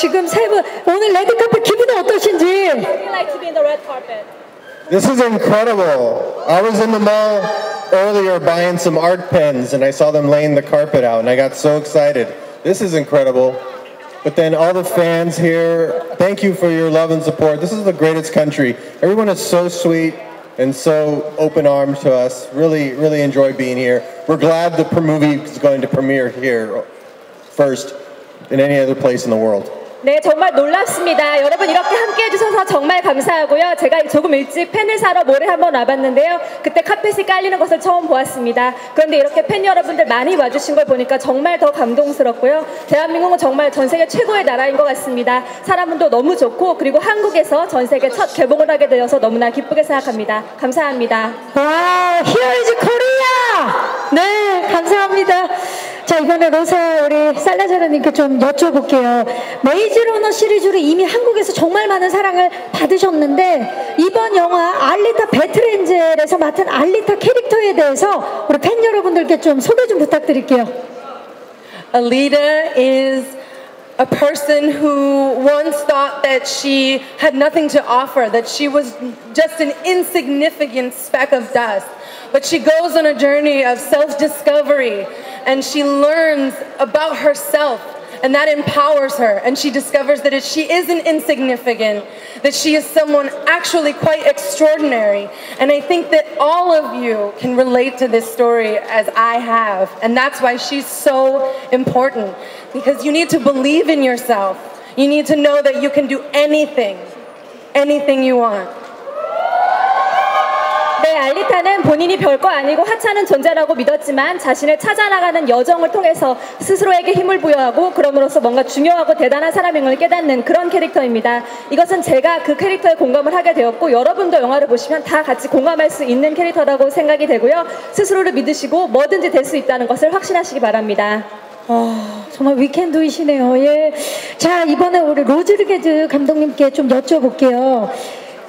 지금 세 분 오늘 레드카펫 기분이 어떠신지? like to be in the red carpet. This is incredible. I was in the mall earlier buying some art pens and I saw them laying the carpet out and I got so excited. This is incredible. But then all the fans here, thank you for your love and support. This is the greatest country. Everyone is so sweet and so open armed to us. Really, really enjoy being here. We're glad the movie is going to premiere here first in any other place in the world. 네, 정말 놀랍습니다. 여러분 이렇게 함께 해주셔서 정말 감사하고요. 제가 조금 일찍 펜을 사러 모레 한번 와봤는데요. 그때 카펫이 깔리는 것을 처음 보았습니다. 그런데 이렇게 팬 여러분들 많이 와주신 걸 보니까 정말 더 감동스럽고요. 대한민국은 정말 전 세계 최고의 나라인 것 같습니다. 사람도 너무 좋고 그리고 한국에서 전 세계 첫 개봉을 하게 되어서 너무나 기쁘게 생각합니다. 감사합니다. 와, is Korea! 네, 감사합니다. 자, 이번에 로사 우리 살라자르님께 좀 여쭤볼게요. 메이즈 러너 시리즈로 이미 한국에서 정말 많은 사랑을 받으셨는데 이번 영화 알리타 배트렌젤에서 맡은 알리타 캐릭터에 대해서 우리 팬 여러분들께 좀 소개 좀 부탁드릴게요. Alita is a person who once thought that she had nothing to offer, that she was just an insignificant speck of dust. But she goes on a journey of self discovery and she learns about herself and that empowers her. And she discovers that she isn't insignificant that she is someone actually quite extraordinary. And i think that all of you can relate to this story as i have. And that's why she's so important. Because you need to believe in yourself. You need to know that you can do anything anything you want. 네, 알리타는 본인이 별거 아니고 하찮은 존재라고 믿었지만 자신을 찾아나가는 여정을 통해서 스스로에게 힘을 부여하고 그럼으로써 뭔가 중요하고 대단한 사람인 걸 깨닫는 그런 캐릭터입니다. 이것은 제가 그 캐릭터에 공감을 하게 되었고 여러분도 영화를 보시면 다 같이 공감할 수 있는 캐릭터라고 생각이 되고요. 스스로를 믿으시고 뭐든지 될 수 있다는 것을 확신하시기 바랍니다. 아, 정말 위켄드이시네요. 예. 자, 이번에 우리 로즈르게즈 감독님께 좀 여쭤볼게요.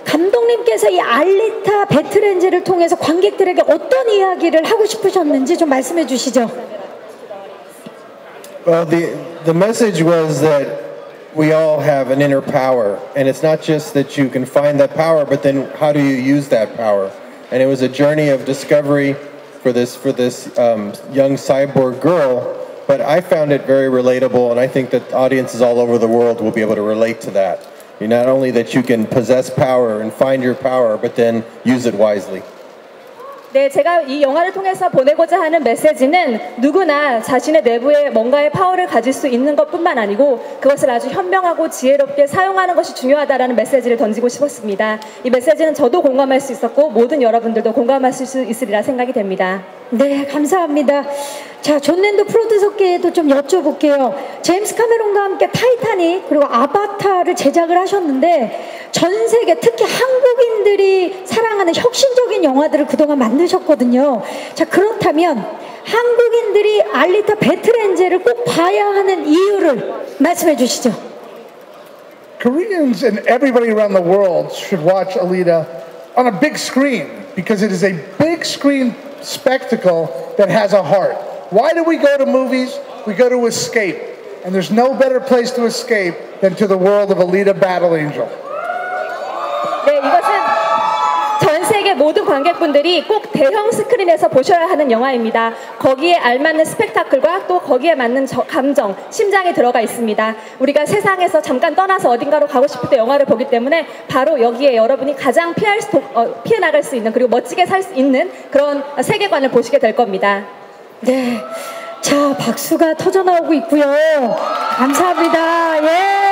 감독님께서 이 알리타 배트렌즈를 통해서 관객들에게 어떤 이야기를 하고 싶으셨는지 좀 말씀해 주시죠. Well, the, the message was that we all have an inner power, and it's not just that you can find that power, but then how do you use that power? And it was a journey of discovery for this for this um, young cyborg girl. But I found it very relatable, and I think that audiences all over the world will be able to relate to that. Not only that you can possess power and find your power, but then use it wisely. 네, 제가 이 영화를 통해서 보내고자 하는 메시지는 누구나 자신의 내부에 뭔가의 파워를 가질 수 있는 것뿐만 아니고 그것을 아주 현명하고 지혜롭게 사용하는 것이 중요하다라는 메시지를 던지고 싶었습니다. 이 메시지는 저도 공감할 수 있었고 모든 여러분들도 공감하실 수 있으리라 생각이 됩니다. 네, 감사합니다. 자, 존 랜드 프로듀서께도 좀 여쭤볼게요. 제임스 카메론과 함께 타이타닉 그리고 아바타를 제작을 하셨는데 전 세계 특히 한국인들이 사랑하는 혁신적인 영화들을 그동안 만 드셨거든요. 자, 그렇다면 한국인들이 알리타 배트렌즈를 꼭 봐야 하는 이유를 말씀해 주시죠. Koreans and everybody around the world should watch Alita on a big screen because it is a big screen spectacle that has a heart. Why do we go to movies? We go to escape. And there's no better place to escape than to the world of Alita Battle Angel. 네, 이것은 모든 관객분들이 꼭 대형 스크린에서 보셔야 하는 영화입니다. 거기에 알맞는 스펙타클과 또 거기에 맞는 저, 감정, 심장이 들어가 있습니다. 우리가 세상에서 잠깐 떠나서 어딘가로 가고 싶을 때 영화를 보기 때문에 바로 여기에 여러분이 가장 피할 수, 어, 피해 나갈 수 있는 그리고 멋지게 살 수 있는 그런 세계관을 보시게 될 겁니다. 네. 자, 박수가 터져 나오고 있고요. 감사합니다. 예.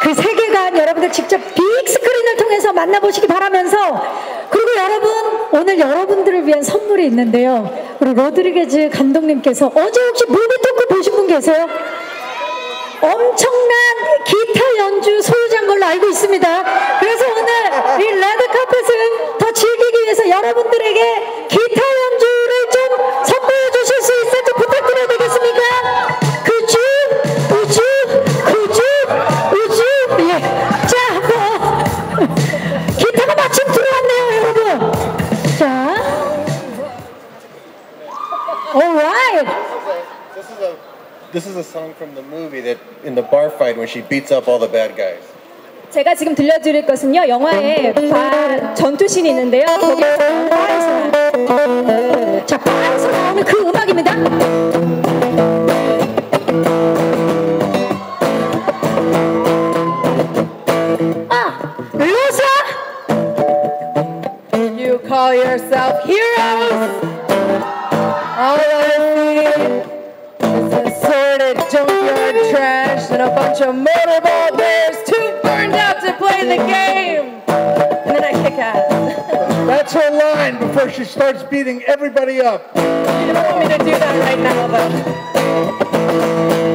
그 세계관 여러분들 직접 빅 스크린을 통해서 만나보시기 바라면서 그리고 여러분 오늘 여러분들을 위한 선물이 있는데요. 우리 로드리게즈 감독님께서 어제 혹시 무비 토크 보신 분 계세요? 엄청난 기타 연주 소유자인 걸로 알고 있습니다. 그래서 오늘 이 레드 카펫을 더 즐기기 위해서 여러분들에게 a song from the movie that in the bar fight when she beats up all the bad guys. 제가 지금 들려드릴 것은요 영화에 바, 전투신이 있는데요 거기에서 바에서 자, 바에서 나오는 그 음악입니다. Bunch of motorball players too burned out to play the game. And then I kick ass. That's her line before she starts beating everybody up. You don't want me to do that right now, though.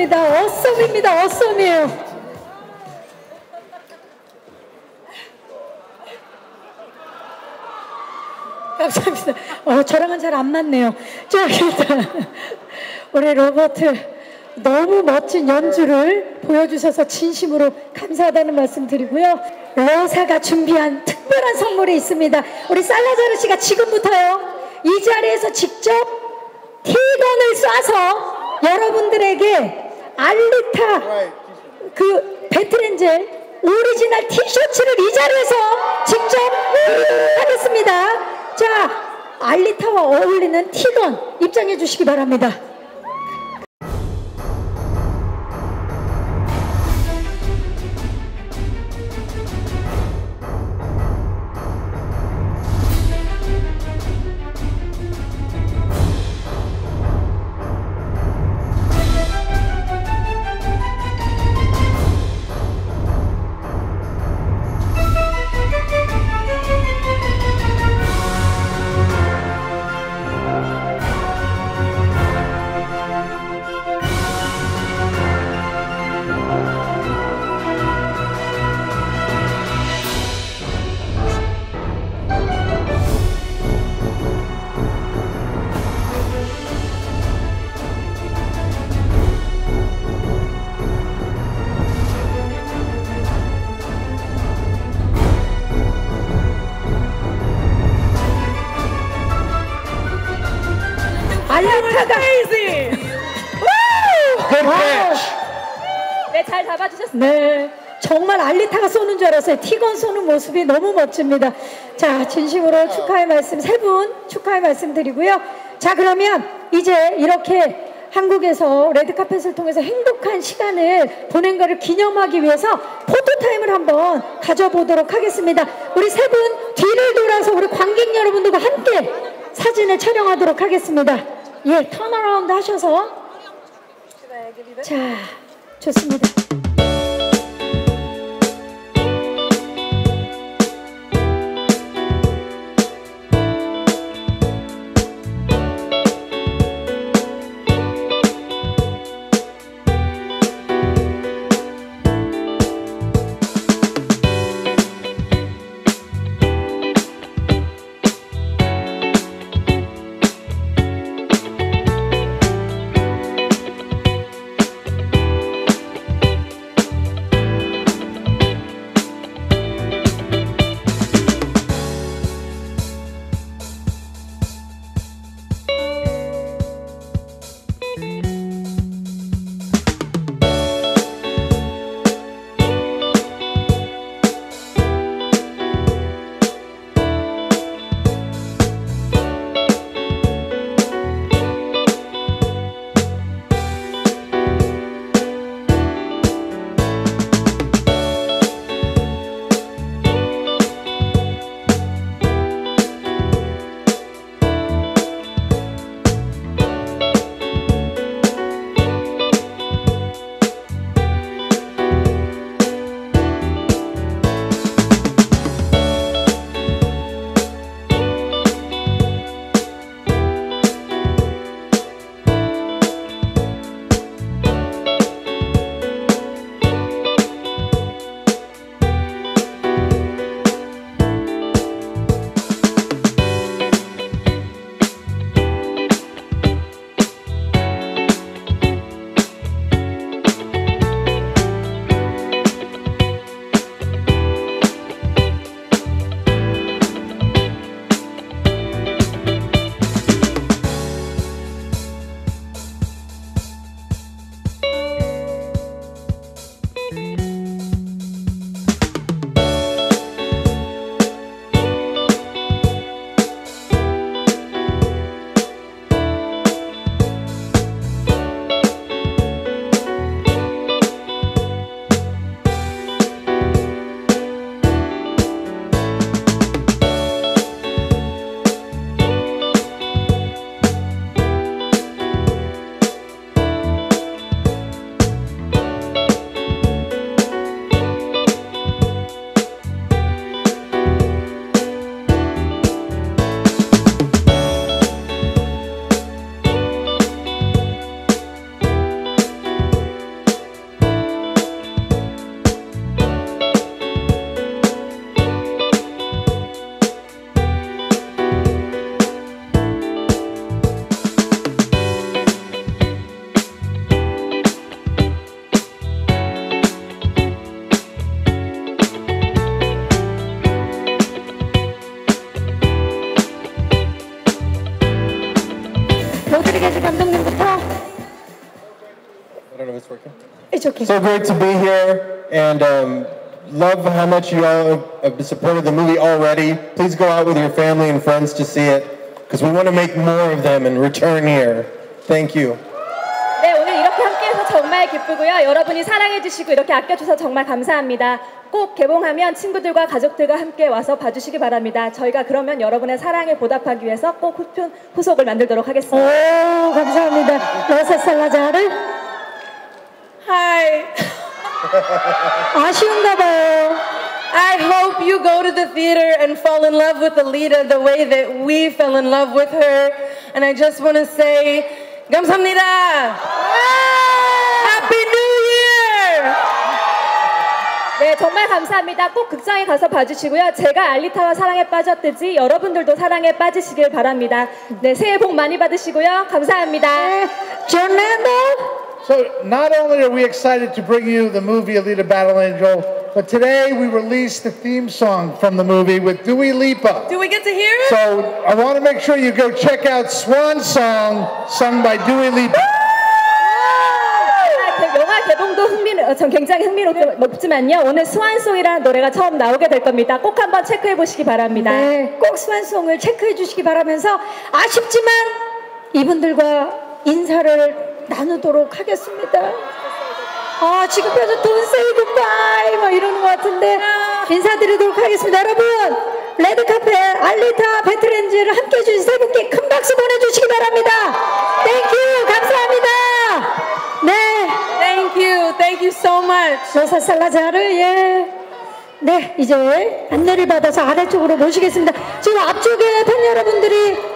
엄청납니다. 어썸입니다. 어썸이에요. 감사합니다. 어, 저랑은 잘 안 맞네요. 자, 일단 우리 로버트 너무 멋진 연주를 보여주셔서 진심으로 감사하다는 말씀 드리고요. 로사가 준비한 특별한 선물이 있습니다. 우리 살라자르 씨가 지금부터요. 이 자리에서 직접 티건을 쏴서 여러분들에게 알리타 그 배트렌젤 오리지널 티셔츠를 이 자리에서 직접 하겠습니다. 자, 알리타와 어울리는 티건 입장해 주시기 바랍니다. 알았어요. 티건 쏘는 모습이 너무 멋집니다. 자, 진심으로 축하의 말씀 세 분 축하의 말씀 드리고요. 자, 그러면 이제 이렇게 한국에서 레드카펫을 통해서 행복한 시간을 보낸 것을 기념하기 위해서 포토타임을 한번 가져보도록 하겠습니다. 우리 세 분 뒤를 돌아서 우리 관객 여러분들과 함께 사진을 촬영하도록 하겠습니다. 예, 턴어라운드 하셔서 자, 좋습니다. So great to be here and um, love how much you all have supported the movie already. Please go out with your family and friends to see it because we want to make more of them and return here. Thank you. 네, 오늘 이렇게 함께해서 정말 기쁘고요. 여러분이 사랑해주시고 이렇게 아껴주셔서 정말 감사합니다. 꼭 개봉하면 친구들과 가족들과 함께 와서 봐주시기 바랍니다. 저희가 그러면 여러분의 사랑에 보답하기 위해서 꼭 후편, 후속을 만들도록 하겠습니다. 오, 감사합니다. 로사 살라자르. Hi. 아쉬운가 봐요. I hope you go to the theater and fall in love with Alita the way that we fell in love with her. And I just want to say, 감사합니다. Happy New Year! 네, 정말 감사합니다. 꼭 극장에 가서 봐주시고요. 제가 알리타와 사랑에 빠졌듯이 여러분들도 사랑에 빠지시길 바랍니다. 네, 새해 복 많이 받으시고요. 감사합니다. 존 랜더. So not only are we excited to bring you the movie Alita Battle Angel, but today we released the theme song from the movie with Dua Lipa. Do we get to hear it? So I want to make sure you go check out Swan Song, sung by Dua Lipa. 아, 영화 개봉도 흥미, 어, 전 굉장히 흥미롭지만요. 오늘 스완송이라는 노래가 처음 나오게 될 겁니다. 꼭 한번 체크해 보시기 바랍니다. 네, 꼭 스완송을 체크해 주시기 바라면서 아쉽지만 이분들과 인사를 나누도록 하겠습니다. 아, 지금 펴서 돈 세이 굿바이 막 이러는 것 같은데 인사드리도록 하겠습니다. 여러분, 레드카페 알리타 배트렌즈를 함께 해 주신 세 분께 큰 박수 보내주시기 바랍니다. 땡큐, 감사합니다. 네. Thank you. Thank you so much. 로사 살라자르 예. 네 이제 안내를 받아서 아래쪽으로 모시겠습니다. 지금 앞쪽에 팬 여러분들이